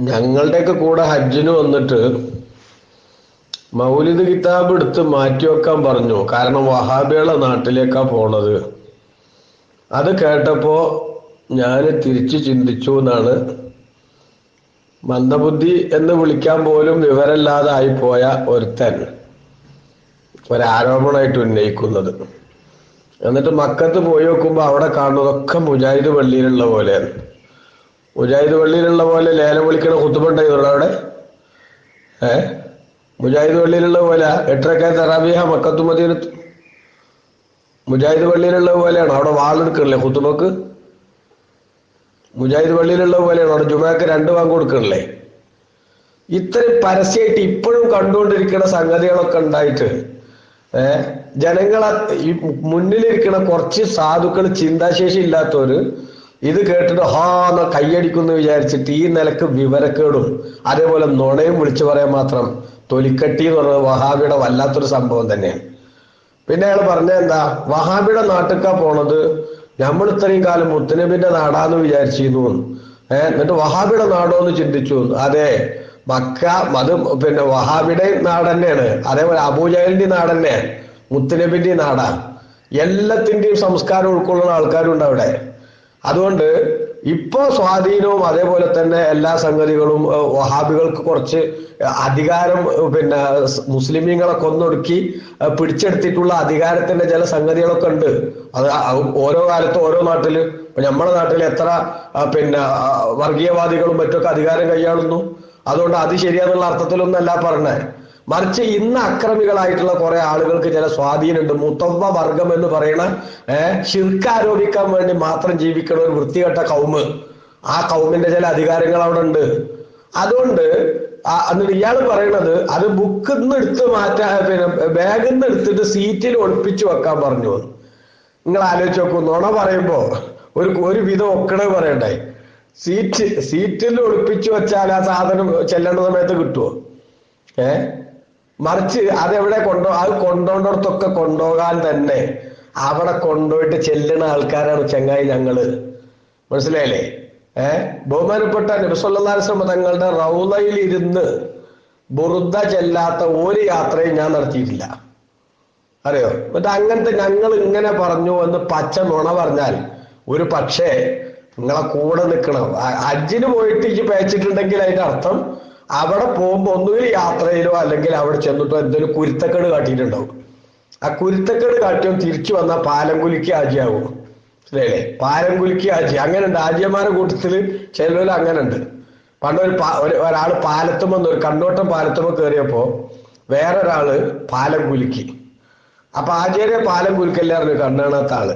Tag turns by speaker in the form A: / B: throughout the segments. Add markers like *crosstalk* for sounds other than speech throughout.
A: ഞങ്ങളുടെയൊക്കെ കൂടെ ഹജ്ജിന് വന്നിട്ട് മൗലിദ് കിതാബ് എടുത്ത് മാറ്റി വെക്കാൻ പറഞ്ഞു. കാരണം വഹാബികളെ നാട്ടിലേക്കാ പോണത്. അത് കേട്ടപ്പോ ഞാൻ തിരിച്ചു ചിന്തിച്ചു എന്നാണ്. മന്ദബുദ്ധി എന്ന് വിളിക്കാൻ പോലും വിവരമില്ലാതെ ആയിപ്പോയ ഒരുത്തൻ. ഒരാരോപണമായിട്ട് ഉന്നയിക്കുന്നത്. എന്നിട്ട് മക്കത്ത് പോയി നോക്കുമ്പോൾ അവിടെ കാണുന്നതൊക്കെ മുജാഹിദ് പള്ളിയിലുള്ള പോലെയാണ് മുജാഹിദ് പള്ളിയിലുള്ള പോലെ ലേലം വിളിക്കണ കുത്തുമുണ്ടായിരുന്നു അവിടെ. ഏ? മുജാഹിദ് പള്ളിയിലുള്ള പോലെ എട്ടരക്കാർ തറാബിഹ മക്കത്തു മദീനത്ത്. മുജാഹിദ് പള്ളിയിലുള്ള പോലെയാണ് അവിടെ വാളെടുക്കണില്ലേ കുത്തുമക്ക് മുജാഹിദ് പള്ളിയിലുള്ള പോലെയാണ് അവിടെ ജുമാക്ക് രണ്ട് വാങ്ങ് കൊടുക്കണില്ലേ? ഇത്രയും പരസ്യമായിട്ട് ഇപ്പോഴും കണ്ടുകൊണ്ടിരിക്കുന്ന സംഗതികളൊക്കെ ഉണ്ടായിട്ട് ജനങ്ങളെ ഈ മുന്നിലിരിക്കുന്ന കുറച്ച് സാധുക്കൾ ചിന്താശേഷി ഇല്ലാത്തവര് ഇത് കേട്ടിട്ട് ഹാ എന്ന കൈയടിക്കുന്നു വിചാരിച്ചിട്ട് ഈ നിലയ്ക്ക് വിവരക്കേടും. അതേപോലെ നുണയും വിളിച്ചു പറയാൻ മാത്രം തൊലിക്കട്ടി എന്ന് പറയുന്നത് വഹാബിയുടെ വല്ലാത്തൊരു സംഭവം തന്നെയാണ് പിന്നെ അയാൾ പറഞ്ഞ എന്താ? വഹാബിയുടെ നാട്ടിക്കാ പോണത് നമ്മൾ ഇത്രയും കാലം മുത്തനബിന്റെ നാടാന്ന് വിചാരിച്ചിരുന്നു. ഏഹ് എന്നിട്ട് വഹാബിയുടെ നാടോ എന്ന് ചിന്തിച്ചു. അതെ മക്ക അത് പിന്നെ വഹാബിയുടെ നാട് തന്നെയാണ് അതേപോലെ അബൂജഹലിന്റെ നാട് തന്നെയാണ് മുത്തനബിന്റെ നാടാ. എല്ലാത്തിന്റെയും സംസ്കാരം ഉൾക്കൊള്ളുന്ന ആൾക്കാരുണ്ട് അവിടെ. അതുകൊണ്ട് ഇപ്പോ സ്വാധീനവും അതേപോലെ തന്നെ എല്ലാ സംഗതികളും വഹാബികൾക്ക് കുറച്ച് അധികാരം പിന്നെ മുസ്ലിമീങ്ങളെ കൊന്നൊടുക്കി പിടിച്ചെടുത്തിട്ടുള്ള അധികാരത്തിന്റെ ചില സംഗതികളൊക്കെ ഉണ്ട്. അത് ഓരോ കാലത്ത് ഓരോ നാട്ടിൽ നമ്മുടെ നാട്ടിൽ എത്ര പിന്നെ വർഗീയവാദികളും മറ്റൊക്കെ അധികാരം കൈയാളുന്നു. അതുകൊണ്ട് അത് ശരിയാന്നുള്ള അർത്ഥത്തിലൊന്നല്ല പറഞ്ഞേ. മറിച്ച് ഇന്ന് അക്രമികളായിട്ടുള്ള കുറെ ആളുകൾക്ക് ചില സ്വാധീനമുണ്ട്. മുത്തവ വർഗം എന്ന് പറയണ ഏഹ് ആരോപിക്കാൻ വേണ്ടി മാത്രം ജീവിക്കുന്ന ഒരു വൃത്തികെട്ട കൗമ് ആ കൗമിന്റെ ചില അധികാരങ്ങൾ അവിടെ ഉണ്ട്. അതുകൊണ്ട് എന്നിട്ട് ഇയാൾ പറയണത് അത് ബുക്കിൽ നിന്ന് എടുത്ത് മാറ്റാ പിന്നെ ബാഗിൽ നിന്ന് എടുത്തിട്ട് സീറ്റിൽ ഒളിപ്പിച്ചു വെക്കാൻ പറഞ്ഞു. നിങ്ങൾ ആലോചിച്ച് നോക്കൂ നുണ പറയുമ്പോ ഒരു ഒരു വിധം ഒക്കണേ പറയണ്ടേ? സീറ്റ് സീറ്റിൽ ഒളിപ്പിച്ചു വെച്ചാൽ ആ സാധനം ചെല്ലേണ്ട സമയത്ത് കിട്ടുമോ ഏ? മറിച്ച് അതെവിടെ കൊണ്ടോ അത് കൊണ്ടോണ്ടടത്തൊക്കെ കൊണ്ടുപോകാൻ തന്നെ അവിടെ കൊണ്ടുപോയിട്ട് ചെല്ലുന്ന ആൾക്കാരാണ് ചങ്ങായി ഞങ്ങൾ. മനസ്സിലായില്ലേ? ഏർ ബഹുമാനപ്പെട്ട നബിസ്വല്ലാസ്ലമ തങ്ങളുടെ റൗലയിൽ ഇരുന്ന് ബുറുദ ചെല്ലാത്ത ഒരു യാത്രയും ഞാൻ നടത്തിയിട്ടില്ല. അറിയോ? എന്നിട്ട് അങ്ങനത്തെ ഞങ്ങൾ ഇങ്ങനെ പറഞ്ഞു എന്ന് പച്ച നുണ പറഞ്ഞാൽ ഒരു പക്ഷേ നിങ്ങളെ കൂടെ നിൽക്കണം. അജിന് പോയിട്ട് ഈ പേച്ചിട്ടുണ്ടെങ്കിൽ അതിന്റെ അർത്ഥം അവിടെ പോകുമ്പോ ഒന്നുകിൽ യാത്രയിലോ അല്ലെങ്കിൽ അവിടെ ചെന്നിട്ടോ എന്തെങ്കിലും കുരുത്തക്കേട് കാട്ടിയിട്ടുണ്ടാവും. ആ കുരുത്തക്കേട് കാട്ടിയോ തിരിച്ചു വന്ന പാലംകുലിക്ക് ആജിയാവും മനസ്സിലായില്ലേ പാലംകുലിക്ക് ആജി അങ്ങനെ ഉണ്ട് ആജിയന്മാരുടെ കൂട്ടത്തിൽ ചിലവര് അങ്ങനെ ഉണ്ട് പണ്ട് ഒരു ഒരാൾ പാലത്തുമ്പോ ഒരു കണ്ണോട്ടം പാലത്തുമ്പോ കയറിയപ്പോ വേറൊരാൾ പാലം കുലുക്കി അപ്പൊ ആചാര്യ പാലം കുലുക്കല്ലായിരുന്നു കണ്ണാണാത്ത ആൾ.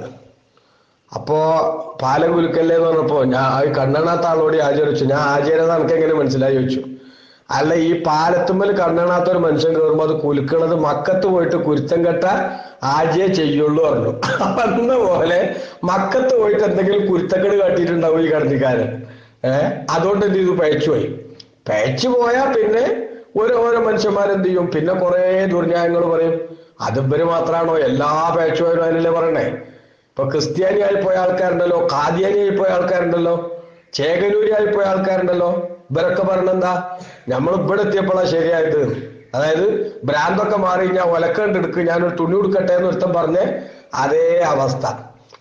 A: അപ്പോ പാലം കുലുക്കല്ലേ എന്ന് പറഞ്ഞപ്പോ ഞാൻ കണ്ണാണാത്ത ആളോട് ആചരിച്ചു ഞാൻ ആചാര്യ എനിക്ക് എങ്ങനെ മനസ്സിലായി? ചോദിച്ചു. അല്ല ഈ പാലത്തുമ്മൽ കണ്ണാണാത്ത ഒരു മനുഷ്യൻ കയറുമ്പോ അത് കുലുക്കണത് മക്കത്ത് പോയിട്ട് കുരുത്തം കെട്ട ആജയെ ചെയ്യുള്ളൂ പറഞ്ഞു. അന്ന പോലെ? മക്കത്ത് പോയിട്ട് എന്തെങ്കിലും കുരുത്തക്കേട് കാട്ടിയിട്ടുണ്ടാവും ഈ കടന്നിക്കാരൻ. ഏഹ് അതുകൊണ്ട് എന്ത് ചെയ്തു? പയച്ചു പോയി. പയച്ചു പോയാ പിന്നെ ഓരോ ഓരോ മനുഷ്യന്മാരെന്ത് ചെയ്യും? പിന്നെ കുറേ ദുർന്യായങ്ങൾ പറയും. അത് ഇവർ മാത്രമാണോ എല്ലാ പേച്ചുപോയവരും അതിനല്ലേ പറയണേ? ഇപ്പൊ ക്രിസ്ത്യാനിയായി പോയ ആൾക്കാരുണ്ടല്ലോ കാദ്യാനിയായി പോയ ആൾക്കാരുണ്ടല്ലോ. ചേകനൂരിയായി പോയ ആൾക്കാരുണ്ടല്ലോ? ഇവരൊക്കെ പറഞ്ഞെന്താ? നമ്മൾ ഇവിടെ എത്തിയപ്പോഴാണ് ശരിയായത്. അതായത് ഭ്രാന്തൊക്കെ മാറി ഞാൻ ഒലക്കണ്ട് ഒലക്കണ്ടെടുക്ക് ഞാനൊരു തുണി കൊടുക്കട്ടെ എന്ന് ഒരുത്തം പറഞ്ഞ് അതേ അവസ്ഥ.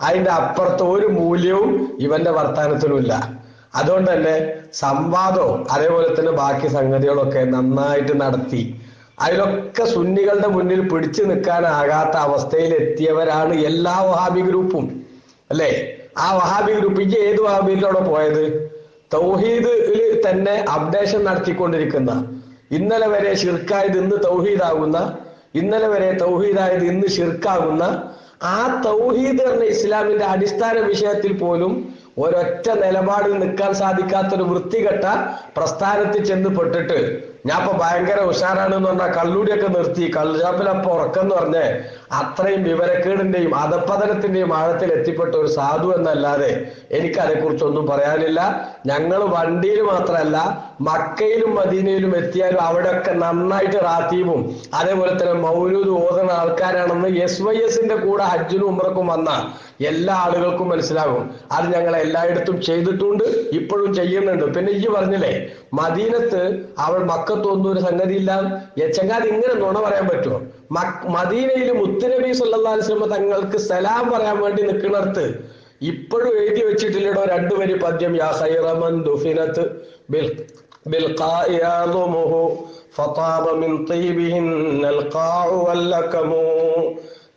A: അതിന്റെ അപ്പുറത്തെ ഒരു മൂല്യവും ഇവന്റെ വർത്തമാനത്തിലുമില്ല അതുകൊണ്ട് തന്നെ സംവാദവും അതേപോലെ തന്നെ ബാക്കി സംഗതികളൊക്കെ നന്നായിട്ട് നടത്തി. അതിലൊക്കെ സുന്നികളുടെ മുന്നിൽ പിടിച്ചു നിൽക്കാനാകാത്ത അവസ്ഥയിൽ എത്തിയവരാണ് എല്ലാ വഹാബി ഗ്രൂപ്പും. അല്ലേ? ആ വഹാബി ഗ്രൂപ്പിക്ക് ഏത് വഹാബിയിലാണ് പോയത്? തൗഹീദിൽ തന്നെ അപ്ഡേഷൻ നടത്തിക്കൊണ്ടിരിക്കുന്ന ഇന്നലെ വരെ ഷിർക്കായത് ഇന്ന് തൗഹീദാകുന്ന ഇന്നലെ വരെ തൗഹീദായത് ഇന്ന് ഷിർക്കാകുന്ന ആ തൗഹീദ് എന്ന ഇസ്ലാമിന്റെ അടിസ്ഥാന വിഷയത്തിൽ പോലും ഒരൊറ്റ നിലപാടിൽ നിൽക്കാൻ സാധിക്കാത്തൊരു വൃത്തികെട്ട പ്രസ്ഥാനത്തിൽ ചെന്ന് പെട്ടിട്ട് ഞാൻ ഇപ്പൊ ഭയങ്കര ഉഷാറാണ് എന്ന് പറഞ്ഞാൽ കള്ളൂടിയൊക്കെ നിർത്തി. കള്ളുചാപ്പിലപ്പൊ ഉറക്കം എന്ന് പറഞ്ഞ് അത്രയും വിവരക്കേടിന്റെയും അധപ്പതനത്തിന്റെയും ആഴത്തിൽ എത്തിപ്പെട്ട ഒരു സാധു എന്നല്ലാതെ എനിക്ക് അതേക്കുറിച്ചൊന്നും പറയാനില്ല. ഞങ്ങൾ വണ്ടിയിൽ മാത്രമല്ല മക്കയിലും മദീനയിലും എത്തിയാലും അവിടെയൊക്കെ നന്നായിട്ട് റാത്തീവും അതേപോലെ തന്നെ മൗലൂദ് ഓതുന്ന ആൾക്കാരാണെന്ന് എസ് വൈ എസിന്റെ കൂടെ ഹജ്ജിനും ഉമ്രക്കും വന്ന എല്ലാ ആളുകൾക്കും മനസ്സിലാകും. അത് ഞങ്ങൾ എല്ലായിടത്തും ചെയ്തിട്ടുണ്ട് ഇപ്പോഴും ചെയ്യുന്നുണ്ട്. പിന്നെ ഈ പറഞ്ഞില്ലേ മദീനത്ത് അവൾ മക്കത്തൊന്നും ഒരു സംഗതി ഇല്ല ചങ്ങാതി ഇങ്ങനെ നുണ പറയാൻ പറ്റുമോ? മദീനയിൽ മുത്തുനബി സല്ലല്ലാഹു അലൈഹി വസല്ലം തങ്ങൾക്ക് സലാം പറയാൻ വേണ്ടി നിൽക്കുന്നിടത്ത് ഇപ്പോഴും എഴുതി വെച്ചിട്ടില്ലടോ രണ്ടുപേര് പദ്യം യാ ഖൈറമൻ ദുഫിനത്ത് ബിൽ بالقاء يعظمه فطاب من طيبهن القاع واللكم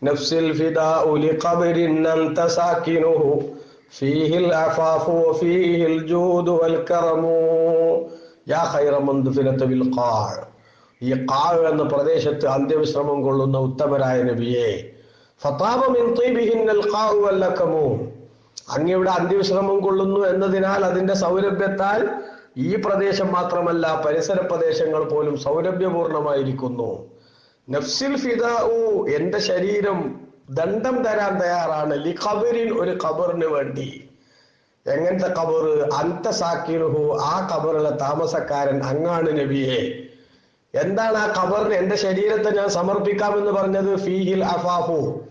A: نفس الفداء لقبر أنت ساكنه فيه العفاف وفيه الجود والكرم يا خير من دفنت بالقاع ഈ കാവ് എന്ന പ്രദേശത്ത് അന്ത്യവിശ്രമം കൊള്ളുന്ന ഉത്തമരായ നബിയെ ഫതാബ മിൻ തീബിഹിന്നൽ ഖാഉ വല്ലക്കമു അങ്ങയുടെ അന്ത്യവിശ്രമം കൊള്ളുന്നു എന്നതിനാൽ അതിന്റെ സൗരഭ്യത്താൽ ഈ പ്രദേശം മാത്രമല്ല പരിസര പ്രദേശങ്ങൾ പോലും സൗരഭ്യപൂർണമായിരിക്കുന്നു. നഫ്സിൽ ഫിദാഉ എന്റെ ശരീരം ദണ്ഡം തരാൻ തയ്യാറാണ്. ലി ഖബറിൻ ഒരു ഖബറിന് വേണ്ടി. എങ്ങനത്തെ ഖബർ അന്ത സാക്കിനുഹു ആ ഖബറിലെ താമസക്കാരൻ അങ്ങാണ് നബിയെ. എന്താണ് ആ ഖബറിന് എന്റെ ശരീരത്തെ ഞാൻ സമർപ്പിക്കാമെന്ന് പറഞ്ഞത്? ഫീഹിൽ അഫാഫു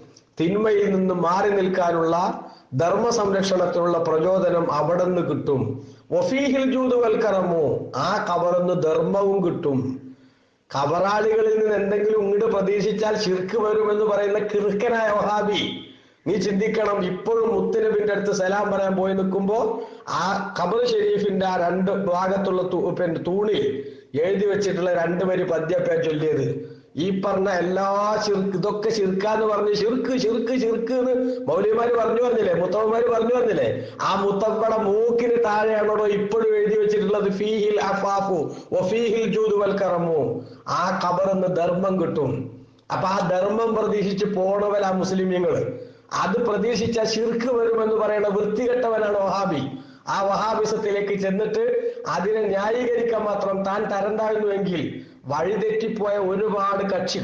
A: തിന്മയിൽ നിന്ന് മാറി നിൽക്കാനുള്ള ധർമ്മ സംരക്ഷണത്തിനുള്ള പ്രചോദനം അവിടെ നിന്ന് കിട്ടും. വഫീഹിൽ ജൂതുവൽക്കറമോ ആ ഖബറിന്ന് ധർമ്മവും കിട്ടും. ഖബറാളികളിൽ നിന്ന് എന്തെങ്കിലും ഇങ്ങോട്ട് പ്രതീക്ഷിച്ചാൽ ശിർക്ക് വരുമെന്ന് പറയുന്ന കിറുക്കനായ വഹാബി നീ ചിന്തിക്കണം ഇപ്പോഴും മുത്തലിബിന്റെ അടുത്ത് സലാം പറയാൻ പോയി നിൽക്കുമ്പോ ആ ഖബർ ഷെരീഫിന്റെ ആ രണ്ട് ഭാഗത്തുള്ള തൂ- പിന്നെ തൂണിൽ എഴുതി വെച്ചിട്ടുള്ള രണ്ട് വരി പദ്യപ്പേ ചൊല്ലിയത്. ഈ പറഞ്ഞ എല്ലാ ചെറുക്ക് ഇതൊക്കെ ചെറുക്കാന്ന് പറഞ്ഞ് ശിർക്ക് ശിർക്ക് ശിർക്ക് എന്ന് മൗലിമാര് പറഞ്ഞു വന്നില്ലേ? മുത്തമ്മമാര് പറഞ്ഞു വന്നില്ലേ? ആ മുത്തമ്മയുടെ മൂക്കിന് താഴെയാണോ ഇപ്പോഴും എഴുതി വെച്ചിട്ടുള്ളത്? ഫീഹിൽ അഫാഫു ഒഫീഹിൽ ജൂതുവൽക്കറമു ആ കബറെന്ന് ധർമ്മം കിട്ടും. അപ്പൊ ആ ധർമ്മം പ്രതീക്ഷിച്ച് പോണവരാ മുസ്ലിമീങ്ങൾ. അത് പ്രതീക്ഷിച്ച ചിർക്ക് വരുമെന്ന് പറയുന്ന വൃത്തികെട്ടവനാണ് വഹാബി. ആ വഹാബിസത്തിലേക്ക് ചെന്നിട്ട് അതിനെ ന്യായീകരിക്കാൻ മാത്രം താൻ തരം താഴ്ന്നുവെങ്കിൽ വഴിതെറ്റിപ്പോയ ഒരുപാട് കക്ഷി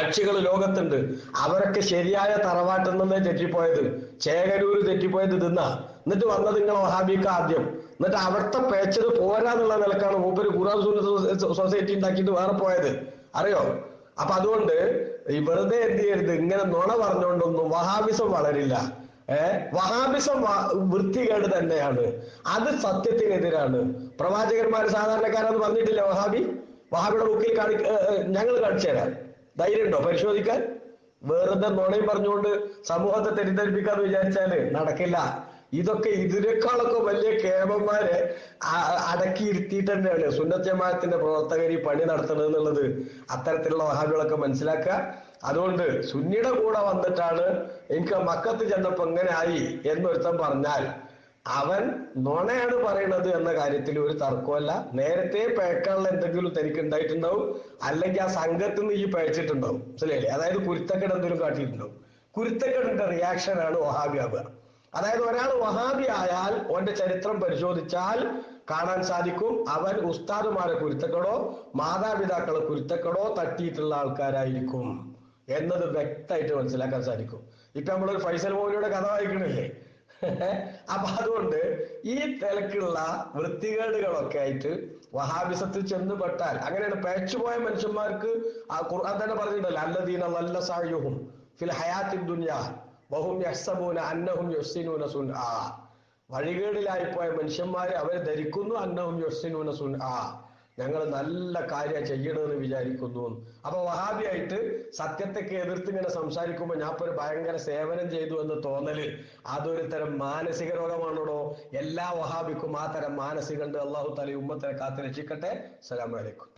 A: കക്ഷികൾ ലോകത്തുണ്ട്. അവരൊക്കെ ശരിയായ തറവാട്ടിൽ നിന്നേ തെറ്റിപ്പോയത്? ചേകരൂര് തെറ്റിപ്പോയത് തിന്ന. എന്നിട്ട് വന്നത് നിങ്ങളെ വഹാബിക്ക് ആദ്യം. എന്നിട്ട് അവിടുത്തെ പേച്ചത് പോരാന്നുള്ള നിലക്കാണ് മൂപ്പര് ഖുറാൻ സൊസൈറ്റി ഉണ്ടാക്കിയിട്ട് വേറെ പോയത്. അറിയോ? അപ്പൊ അതുകൊണ്ട് ഈ വെറുതെ എന്ത് ചെയ്യരുത്. ഇങ്ങനെ നുണ പറഞ്ഞുകൊണ്ടൊന്നും വഹാബിസം വളരില്ല. ഏർ വഹാബിസം വൃത്തികേട് തന്നെയാണ്. അത് സത്യത്തിനെതിരാണ്. പ്രവാചകന്മാര് സാധാരണക്കാരെന്ന് പറഞ്ഞിട്ടില്ല വഹാബി? വഹാബിയുടെ ബുക്കിൽ കാണി ഞങ്ങൾ കാണിച്ചു തരാം. ധൈര്യം ഉണ്ടോ പരിശോധിക്കാൻ? വെറുതെ നുണയും പറഞ്ഞുകൊണ്ട് സമൂഹത്തെ തെറ്റിദ്ധരിപ്പിക്കാന്ന് വിചാരിച്ചാൽ നടക്കില്ല. ഇതൊക്കെ ഇതിനേക്കാളൊക്കെ വലിയ കേമന്മാരെ അ- അടക്കി ഇരുത്തിയിട്ട് തന്നെയാണ് സുന്നത്യമായത്തിന്റെ പ്രവർത്തകർ ഈ പണി നടത്തുന്നത് എന്നുള്ളത് അത്തരത്തിലുള്ള വഹാബികളൊക്കെ മനസ്സിലാക്കുക. അതുകൊണ്ട് സുന്നിയുടെ കൂടെ വന്നിട്ടാണ് എനിക്ക് മക്കത്ത് ചെന്നപ്പോ എങ്ങനെ ആയി എന്നൊരുത്തൻ പറഞ്ഞാൽ അവൻ നുണയാണ് പറയുന്നത് എന്ന കാര്യത്തിൽ ഒരു തർക്കമല്ല. നേരത്തെ പേക്കാനുള്ള എന്തെങ്കിലും തനിക്ക് ഉണ്ടായിട്ടുണ്ടാവും അല്ലെങ്കിൽ ആ സംഘത്തിൽ നിന്ന് ഈ പഴച്ചിട്ടുണ്ടാവും മനസ്സിലായില്ലേ? അതായത് കുരുത്തക്കേട് എന്തെങ്കിലും കാട്ടിയിട്ടുണ്ടാവും. കുരുത്തക്കേടിന്റെ റിയാക്ഷനാണ് വഹാബി ആവുക. അതായത് ഒരാൾ വഹാബി ആയാൽ ഓന്റെ ചരിത്രം പരിശോധിച്ചാൽ കാണാൻ സാധിക്കും. അവൻ ഉസ്താദുമാരെ കുരുത്തക്കടോ മാതാപിതാക്കളെ കുരുത്തക്കടോ തട്ടിയിട്ടുള്ള ആൾക്കാരായിരിക്കും. എന്നത് വ്യക്തമായിട്ട് മനസ്സിലാക്കാൻ സാധിക്കും. ഇപ്പൊ നമ്മളൊരു ഫൈസൽ മൗലിയുടെ കഥ വായിക്കണില്ലേ? *laughs* അപ്പൊ അതുകൊണ്ട് ഈ തിരക്കുള്ള വൃത്തികേടുകളൊക്കെ ആയിട്ട് വഹാബിസത്തിൽ ചെന്ന് പെട്ടാൽ അങ്ങനെയാണ് പേച്ചുപോയ മനുഷ്യന്മാർക്ക് ആ ഖുർആൻ തന്നെ പറഞ്ഞിട്ടുണ്ടല്ലോ അല്ലദീന വല്ല സായുഹും ഫിൽ ദുനിയാ പോയ അവരെ ധരിക്കുന്നു അന്നഹും സുൻആ. ഞങ്ങൾ നല്ല കാര്യം ചെയ്യണമെന്ന് വിചാരിക്കുന്നു അപ്പൊ വഹാബിയായിട്ട് സത്യത്തൊക്കെ എതിർത്ത് ഇങ്ങനെ സംസാരിക്കുമ്പോൾ ഞാൻ ഒരു ഭയങ്കര സേവനം ചെയ്തു എന്ന് തോന്നൽ അതൊരു തരം മാനസിക രോഗമാണോടോ? എല്ലാ വഹാബിക്കും ആ തരം മാനസികണ്ട് അള്ളാഹു തലി ഉമ്മത്തിനെ കാത്തു രക്ഷിക്കട്ടെ. അസ്സലാമു അലൈക്കും.